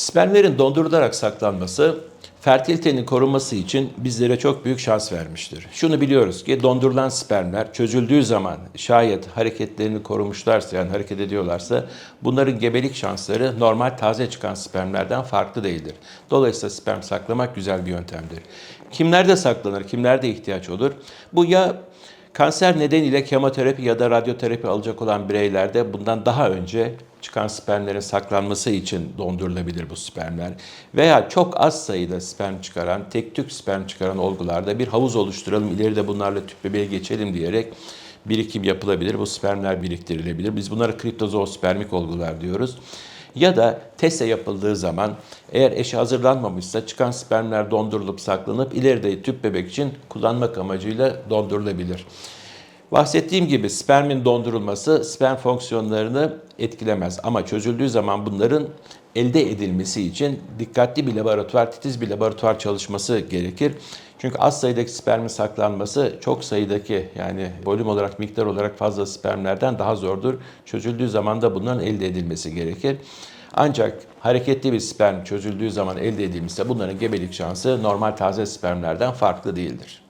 Spermlerin dondurularak saklanması fertilitenin korunması için bizlere çok büyük şans vermiştir. Şunu biliyoruz ki dondurulan spermler çözüldüğü zaman şayet hareketlerini korumuşlarsa yani hareket ediyorlarsa bunların gebelik şansları normal taze çıkan spermlerden farklı değildir. Dolayısıyla sperm saklamak güzel bir yöntemdir. Kimlerde saklanır, kimlerde ihtiyaç olur? Bu ya Kanser nedeniyle kemoterapi ya da radyoterapi alacak olan bireylerde bundan daha önce çıkan spermlerin saklanması için dondurulabilir bu spermler. Veya çok az sayıda sperm çıkaran, tek tük sperm çıkaran olgularda bir havuz oluşturalım, ileride bunlarla tüp bebeğe geçelim diyerek birikim yapılabilir. Bu spermler biriktirilebilir. Biz bunlara kriptozoospermik olgular diyoruz. Ya da teste yapıldığı zaman eğer eşi hazırlanmamışsa çıkan spermler dondurulup saklanıp ileride tüp bebek için kullanmak amacıyla dondurulabilir. Bahsettiğim gibi spermin dondurulması sperm fonksiyonlarını etkilemez ama çözüldüğü zaman bunların elde edilmesi için dikkatli bir laboratuvar, titiz bir laboratuvar çalışması gerekir. Çünkü az sayıdaki spermin saklanması çok sayıdaki yani volüm olarak, miktar olarak fazla spermlerden daha zordur. Çözüldüğü zaman da bunların elde edilmesi gerekir. Ancak hareketli bir sperm çözüldüğü zaman elde edilmişse bunların gebelik şansı normal taze spermlerden farklı değildir.